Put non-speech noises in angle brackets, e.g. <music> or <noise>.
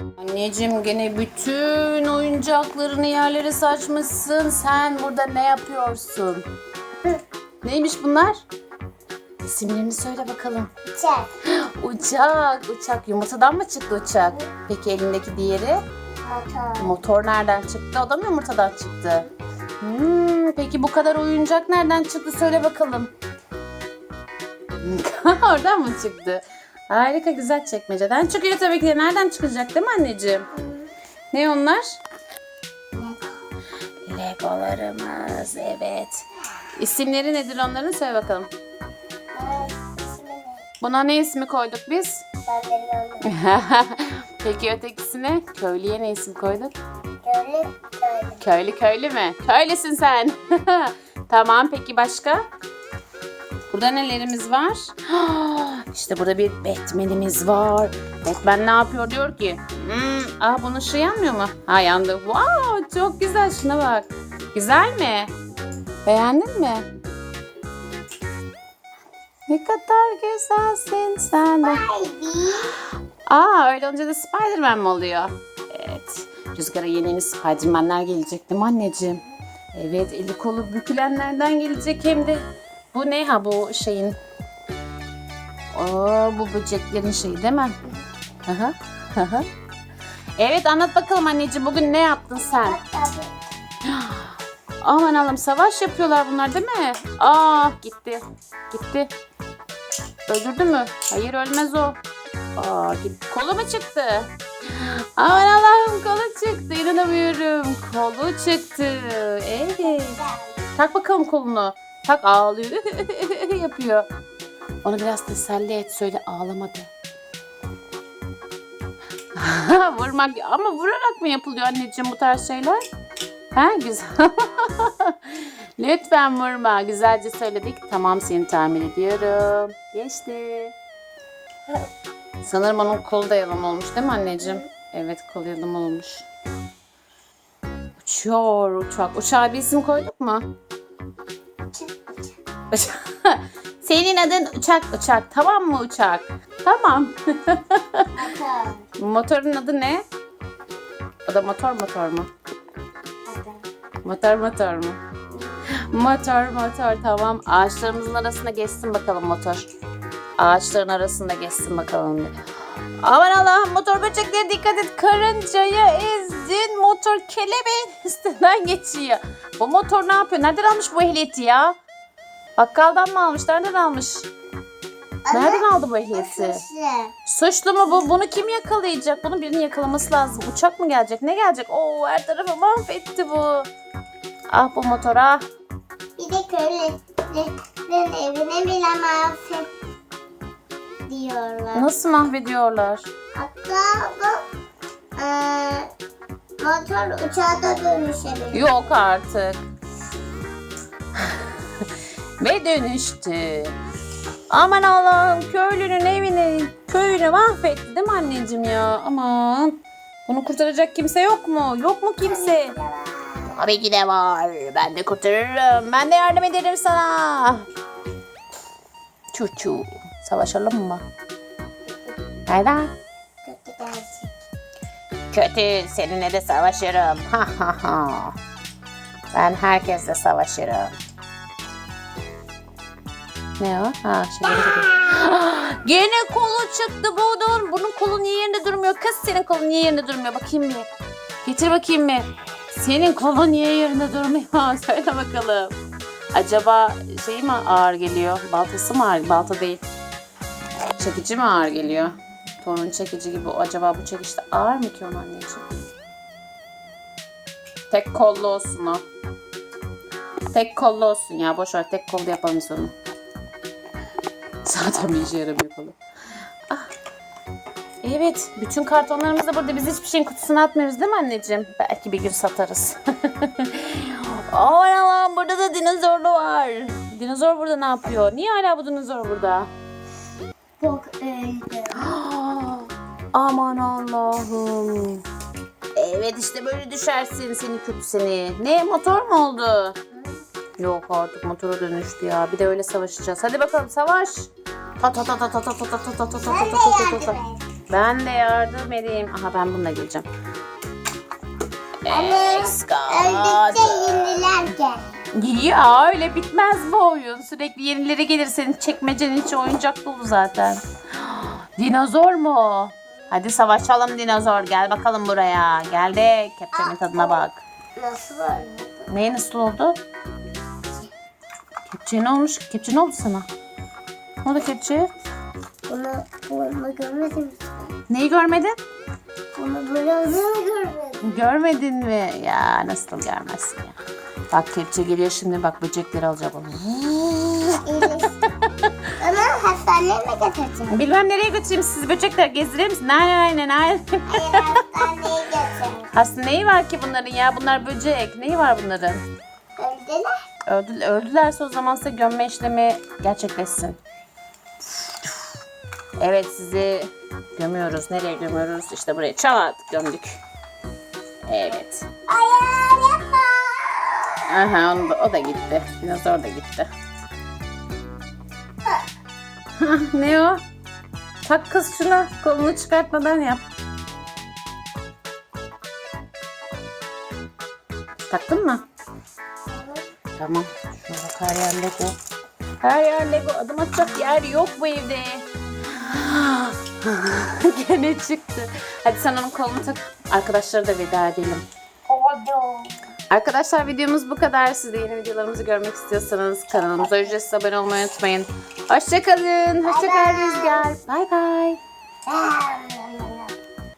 Anneciğim gene bütün oyuncaklarını yerlere saçmışsın. Sen burada ne yapıyorsun? <laughs> Neymiş bunlar? İsimlerini söyle bakalım. Çek. <gasps> Uçak, uçak. Yumurtadan mı çıktı uçak? Peki elindeki diğeri? Motor. Motor nereden çıktı? O da mı yumurtadan çıktı? Hmm, peki bu kadar oyuncak nereden çıktı? Söyle bakalım. <laughs> Oradan mı çıktı? Harika güzel çekmeceden çıkıyor tabii ki de. Nereden çıkacak değil mi anneciğim? Ne onlar? Legolarımız evet. İsimleri nedir onların söyle bakalım. Buna ne ismi koyduk biz? <laughs> Peki ötekisine köylüye ne isim koyduk? Köylü, köylü. Köylü köylü mü? Köylüsün sen. <laughs> tamam peki başka? Burada nelerimiz var? <gasps> işte burada bir Batman'imiz var. Batman ne yapıyor diyor ki? Hmm, aa bunun ışığı yanmıyor mu? Ha yandı. Wow çok güzel şuna bak. Güzel mi? Beğendin mi? Ne kadar güzelsin sen de. Aa öyle olunca da Spiderman mi oluyor? Evet. Rüzgara yeni yeni Spiderman'ler gelecek değil mi anneciğim? Evet eli kolu bükülenlerden gelecek hem de bu ne ha bu şeyin Aa bu böceklerin şeyi değil mi? Hı hı. evet anlat bakalım anneciğim bugün ne yaptın sen? <gasps> Aman Allah'ım savaş yapıyorlar bunlar değil mi? Aa gitti. Gitti. Öldürdü mü? Hayır ölmez o. Aa gitti. Kolu mu çıktı? <gasps> Aman Allah'ım kolu çıktı. İnanamıyorum. Kolu çıktı. Evet. Tak bakalım kolunu. Tak ağlıyor. <laughs> yapıyor. Onu biraz teselli et. Söyle ağlamadı. <laughs> Vurmak ama vurarak mı yapılıyor anneciğim bu tarz şeyler? Ha güzel. <laughs> Lütfen vurma. Güzelce söyledik. Tamam seni tahmin ediyorum. Geçti. Sanırım onun kolu da yalan olmuş değil mi anneciğim? Evet kolu yalan olmuş. Uçuyor uçak. Uçağa bir isim koyduk mu? <laughs> Senin adın uçak uçak. Tamam mı uçak? Tamam. Motor. Motorun adı ne? O da motor motor mu? Motor motor mu? Motor motor tamam. Ağaçlarımızın arasında geçsin bakalım motor. Ağaçların arasında geçsin bakalım. Aman Allah'ım motor böcekleri dikkat et. Karıncayı ezdin. Motor kelebeğin <laughs> üstünden geçiyor. Bu motor ne yapıyor? Nereden almış bu ehliyeti ya? Bakkaldan mı almış? Nereden almış? Nereden aldı bu ehliyeti? Suçlu. Mu bu? Bunu kim yakalayacak? Bunu birinin yakalaması lazım. Uçak mı gelecek? Ne gelecek? Oo her tarafı mahvetti bu. Ah bu motor ah. Bir de köylülerin evine bile mahvet diyorlar. Nasıl mahvediyorlar? Hatta bu eee, motor uçağa da dönüşebilir. Yok artık. Ve dönüştü. Aman Allah'ım köylünün evini, köyünü mahvetti değil mi anneciğim ya? Aman. Bunu kurtaracak kimse yok mu? Yok mu kimse? Tabii ki de var. Ben de kurtarırım. Ben de yardım ederim sana. Çuçu. Savaşalım mı? Kötü gerçek. Kötü. Seninle de savaşırım. Ha ha ha. Ben herkesle savaşırım. Ne o? Ha şey <gasps> Gene kolu çıktı bunun. Bunun kolu niye yerinde durmuyor? Kız senin kolun niye yerinde durmuyor? Bakayım bir. Getir bakayım bir. Senin kolun niye yerinde durmuyor? <laughs> Söyle bakalım. Acaba şey mi ağır geliyor? Baltası mı ağır? Balta değil. Çekici mi ağır geliyor? Torun çekici gibi. Acaba bu çekişte ağır mı ki onun anneciğim? Tek kollu olsun o. Tek kollu olsun ya. Boş ver. Tek kollu yapalım biz onu. Zaten bir işe yaramıyor kolu. Ah. Evet. Bütün kartonlarımız da burada. Biz hiçbir şeyin kutusuna atmıyoruz değil mi anneciğim? Belki bir gün satarız. <laughs> Aman Allah'ım burada da dinozorlu var. Dinozor burada ne yapıyor? Niye hala bu dinozor burada? Çok öldü. <gasps> Aman Allah'ım. Evet işte böyle düşersin seni kötü seni. Ne motor mu oldu? Yok artık motora dönüştü ya. Bir de öyle savaşacağız. Hadi bakalım savaş. Ta ta ta ta ta ta ta ta ta ta ta ta ta ta ta ta ta. et. Ben de yardım edeyim. Aha ben bununla geleceğim. Öldükçe yeniler gel. Ya öyle bitmez bu oyun. Sürekli yenileri gelir. Senin çekmecenin içi oyuncak dolu zaten. <gasps> Dinozor mu? Hadi savaşalım dinozor. Gel bakalım buraya. Geldik. Kepçenin tadına bak. Nasıl var? Neye nasıl oldu? Kepçe ne olmuş? Kepçe ne oldu sana? Ne oldu kepçe? Bunu, bunu görmedim. Neyi görmedin? Bunu böyle görmedim. Görmedin mi? Ya nasıl görmezsin ya? Bak kepçe geliyor şimdi bak böcekleri alacak onu. <laughs> Ama hastaneye mi götüreceğim? Bilmem nereye götüreyim siz böcekler gezdirir misin? Nay nay nay. Hayır hastaneye götüreceğim. Aslında neyi var ki bunların ya? Bunlar böcek. Neyi var bunların? Öldüler. Öldü, öldülerse o zaman size gömme işlemi gerçekleşsin. Evet sizi gömüyoruz. Nereye gömüyoruz? İşte buraya çat gömdük. Evet. Aha onu da, o da gitti. Dinozor da gitti. <laughs> Ne o? Tak kız şuna. Kolunu çıkartmadan yap. Taktın mı? Tamam. Şuna bak her yer Lego. Her yer Lego. Adım atacak yer yok bu evde. <laughs> Gene çıktı. Hadi sen onun kolunu tak. Arkadaşlara da veda edelim. Oldu. Arkadaşlar videomuz bu kadar. Siz de yeni videolarımızı görmek istiyorsanız kanalımıza ücretsiz abone olmayı unutmayın. Hoşçakalın. Hoşçakal Rüzgar. Bay bay. Bye.